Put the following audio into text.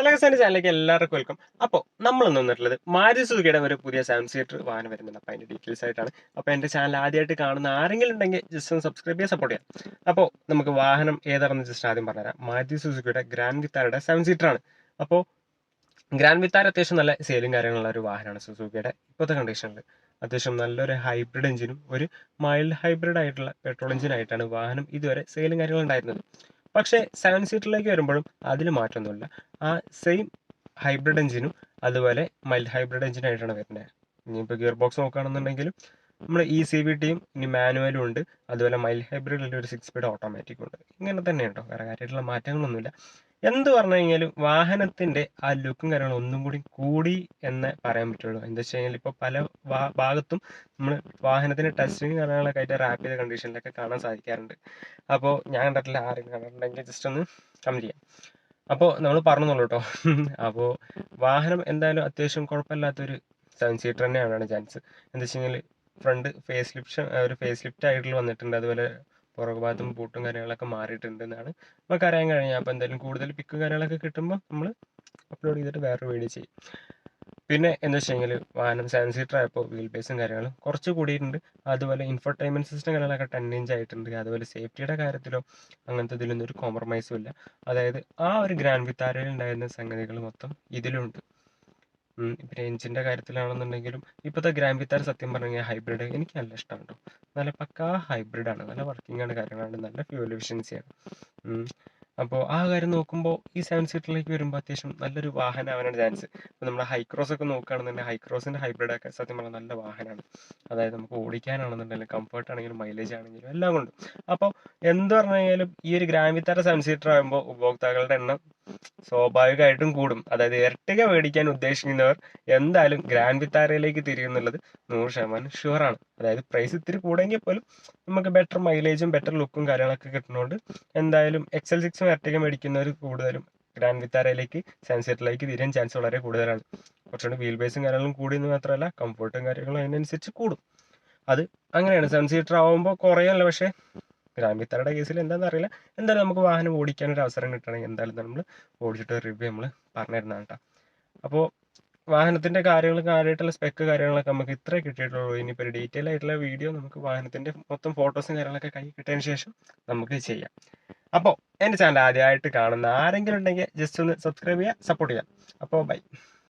Hello കസാന്റെ ചാനലിലേക്ക് എല്ലാവർക്കും welcome അപ്പോൾ നമ്മൾ നിന്നിട്ടുള്ളത് മാരുതി സുസുക്കിയുടെ ഒരു പുതിയ സെവൻ സീറ്റർ വാഹനം വരുന്നുണ്ട്. അപ്പോൾ അതിന്റെ ഡീറ്റെയിൽസ് ആയിട്ടാണ്. അപ്പോൾ എന്റെ ചാനൽ ആദ്യമായിട്ട് കാണുന്ന ആരെങ്കിലും ഉണ്ടെങ്കിൽ ജസ്റ്റ് ഒന്ന് സബ്സ്ക്രൈബ് ചെയ്യാൻ സപ്പോർട്ട് ചെയ്യാം. അപ്പോൾ നമുക്ക് വാഹനം ഏതാണെന്ന് ജസ്റ്റ് ആദ്യം പറഞ്ഞുതരാം. മാരുതി സുസുക്കിയുടെ ഗ്രാൻഡ് വിത്താരയുടെ സെവൻ സീറ്ററാണ് അപ്പോൾ ഗ്രാൻഡ് വിത്താർ അത്യാവശ്യം നല്ല സെയിലും കാര്യങ്ങളുള്ള ഒരു വാഹനമാണ് സുസുക്കിയുടെ ഇപ്പോഴത്തെ കണ്ടീഷനിൽ അത്യാവശ്യം നല്ലൊരു ഹൈബ്രിഡ് എഞ്ചിനും ഒരു മൈൽഡ് ഹൈബ്രിഡ് ആയിട്ടുള്ള പെട്രോൾ എഞ്ചിനായിട്ടാണ് വാഹനം ഇതുവരെ സെയിലും കാര്യങ്ങളും ഉണ്ടായിരുന്നത്. പക്ഷേ സെവൻ സീറ്ററിലേക്ക് വരുമ്പോഴും അതിൽ മാറ്റമൊന്നുമില്ല. ആ സെയിം ഹൈബ്രിഡ് എഞ്ചിനും അതുപോലെ മൈൽഡ് ഹൈബ്രിഡ് എഞ്ചിനായിട്ടാണ് വരുന്നത് ഇനിയിപ്പോൾ ഗിയർ ബോക്സ് നോക്കുകയാണെന്നുണ്ടെങ്കിലും നമ്മൾ ഇ സി ബി ടിയും ഇനി മാനുവലും ഉണ്ട്. അതുപോലെ മൈൽഡ് ഹൈബ്രിഡിൽ ഒരു സിക്സ് സ്പീഡ് ഓട്ടോമാറ്റിക്കും ഉണ്ട്. ഇങ്ങനെ തന്നെ ഉണ്ടോ വേറെ കാര്യമായിട്ടുള്ള മാറ്റങ്ങളൊന്നുമില്ല. എന്ത് പറഞ്ഞു കഴിഞ്ഞാലും വാഹനത്തിന്റെ ആ ലുക്കും കാര്യങ്ങളും ഒന്നും കൂടി കൂടി എന്ന് പറയാൻ പറ്റുള്ളൂ. എന്താ വെച്ച് കഴിഞ്ഞാൽ ഇപ്പോൾ പല ഭാഗത്തും നമ്മൾ വാഹനത്തിന്റെ ടച്ചിങ് കാര്യങ്ങളൊക്കെ ആയിട്ട് റാപ്പ് ചെയ്ത കണ്ടീഷനിലൊക്കെ കാണാൻ സാധിക്കാറുണ്ട്. അപ്പോൾ ഞാൻ കണ്ടിട്ടില്ല. ആരെങ്കിലും കണ്ടിട്ടുണ്ടെങ്കിൽ ജസ്റ്റ് ഒന്ന് കമന്റ് ചെയ്യാം. അപ്പോൾ നമ്മൾ പറഞ്ഞോളൂ കേട്ടോ അപ്പോൾ വാഹനം എന്തായാലും അത്യാവശ്യം കുഴപ്പമില്ലാത്തൊരു സെവൻ സീറ്റർ തന്നെയാണ് ചാൻസ് എന്താ വെച്ച് കഴിഞ്ഞാൽ ഫ്രണ്ട് ഫേസ് ലിഫ്റ്റ് ഒരു ഫേസ് ലിഫ്റ്റ് ആയിട്ട് വന്നിട്ടുണ്ട്. അതുപോലെ പുറകു ഭാഗത്തും പൂട്ടും കാര്യങ്ങളൊക്കെ മാറിയിട്ടുണ്ട് എന്നാണ് നമുക്ക് അറിയാൻ കഴിഞ്ഞാൽ അപ്പോൾ എന്തായാലും കൂടുതൽ പിക്കും കാര്യങ്ങളൊക്കെ കിട്ടുമ്പോൾ നമ്മൾ അപ്ലോഡ് ചെയ്തിട്ട് വേറൊരു വീഡിയോ ചെയ്യും. പിന്നെ എന്താ വെച്ച് കഴിഞ്ഞാൽ വാഹനം സെവൻ സീറ്റർ ആയപ്പോൾ വീൽ ബേസും കാര്യങ്ങളും കുറച്ച് കൂടിയിട്ടുണ്ട്. അതുപോലെ ഇൻഫർടൈൻമെന്റ് സിസ്റ്റം കാര്യങ്ങളൊക്കെ ടെൻ ഇഞ്ച് ആയിട്ടുണ്ട്. അതുപോലെ സേഫ്റ്റിയുടെ കാര്യത്തിലോ അങ്ങനത്തെ ഇതിലൊന്നും ഒരു കോംപ്രമൈസും ഇല്ല. അതായത് ആ ഒരു ഗ്രാൻഡ് വിത്താരയിൽ ഉണ്ടായിരുന്ന സംഗതികൾ മൊത്തം ഇതിലുണ്ട്. പിന്നെ എഞ്ചിന്റെ കാര്യത്തിലാണെന്നുണ്ടെങ്കിലും ഇപ്പോഴത്തെ ഗ്രാൻഡ് വിത്താര സത്യം പറഞ്ഞാൽ ഹൈബ്രിഡ് എനിക്ക് നല്ല ഇഷ്ടമാണ് കേട്ടോ നല്ല പക്കാ ഹൈബ്രിഡാണ് നല്ല വർക്കിംഗ് ആണ് കാര്യങ്ങളാണ്. നല്ല ഫ്യൂൽ എഫിഷ്യൻസിയാണ് അപ്പോൾ ആ കാര്യം നോക്കുമ്പോൾ ഈ സെവൻ സീറ്ററിലേക്ക് വരുമ്പോൾ അത്യാവശ്യം നല്ലൊരു വാഹനം ആവാനാണ് ചാൻസ് ഇപ്പോൾ നമ്മുടെ ഹൈക്രോസ് ഒക്കെ നോക്കുകയാണെന്നുണ്ടെങ്കിൽ ഹൈക്രോസിന്റെ ഹൈബ്രിഡ് ഒക്കെ സത്യം പറഞ്ഞാൽ നല്ല വാഹനമാണ് അതായത് നമുക്ക് ഓടിക്കാനാണെന്നുണ്ടെങ്കിലും കംഫർട്ട് ആണെങ്കിലും മൈലേജ് ആണെങ്കിലും എല്ലാം കൊണ്ടും അപ്പോൾ എന്ത് പറഞ്ഞു കഴിഞ്ഞാലും ഈ ഒരു ഗ്രാൻഡ് വിത്താര സെവൻ സീറ്റർ ആകുമ്പോൾ ഉപഭോക്താക്കളുടെ എണ്ണം സ്വാഭാവികമായിട്ടും കൂടും. അതായത് ഇരട്ടിക മേടിക്കാൻ ഉദ്ദേശിക്കുന്നവർ എന്തായാലും ഗ്രാൻഡ് വിത്താരയിലേക്ക് തിരിയുന്നുള്ളത് നൂറ് ശതമാനം ആണ്. അതായത് പ്രൈസ് ഇത്തിരി കൂടെങ്കിൽ പോലും നമുക്ക് ബെറ്റർ മൈലേജും ബെറ്റർ ലുക്കും കാര്യങ്ങളൊക്കെ കിട്ടുന്നതുകൊണ്ട് എന്തായാലും എക്സൽ സിക്സും ഇരട്ടിക മേടിക്കുന്നവർ കൂടുതലും ഗ്രാൻഡ് വിത്താരയിലേക്ക് സെൻസെറ്റിലേക്ക് തിരിയാൻ ചാൻസ് വളരെ കൂടുതലാണ്. കുറച്ചുകൂടി വീൽ ബേസും കാര്യങ്ങളും കൂടിയെന്ന് മാത്രമല്ല കംഫർട്ടും കാര്യങ്ങളും അതിനനുസരിച്ച് കൂടും. അത് അങ്ങനെയാണ്. സെവൻ സീറ്റർ ആവുമ്പോൾ കുറയല്ല പക്ഷേ ഗ്രാൻഡ് വിത്താരയുടെ കേസിൽ എന്താണെന്ന് അറിയില്ല. എന്തായാലും നമുക്ക് വാഹനം ഓടിക്കാൻ ഒരു അവസരം കിട്ടണമെങ്കിൽ എന്തായാലും നമ്മൾ ഓടിച്ചിട്ട് റിവ്യൂ നമ്മൾ പറഞ്ഞിരുന്നതാണ് കേട്ടോ അപ്പോൾ വാഹനത്തിന്റെ കാര്യങ്ങൾ കാര്യമായിട്ടുള്ള സ്പെക്ക് കാര്യങ്ങളൊക്കെ നമുക്ക് ഇത്രേ കിട്ടിയിട്ടുള്ളൂ. ഇനിയിപ്പോൾ ഒരു ഡീറ്റെയിൽ ആയിട്ടുള്ള വീഡിയോ നമുക്ക് വാഹനത്തിന്റെ മൊത്തം ഫോട്ടോസും കാര്യങ്ങളൊക്കെ കൈ കിട്ടിയതിന് ശേഷം നമുക്ക് ചെയ്യാം. അപ്പോൾ എന്റെ ചാനൽ ആദ്യമായിട്ട് കാണുന്ന ആരെങ്കിലും ഉണ്ടെങ്കിൽ ജസ്റ്റ് ഒന്ന് സബ്സ്ക്രൈബ് ചെയ്യുക സപ്പോർട്ട് ചെയ്യാം അപ്പോൾ ബൈ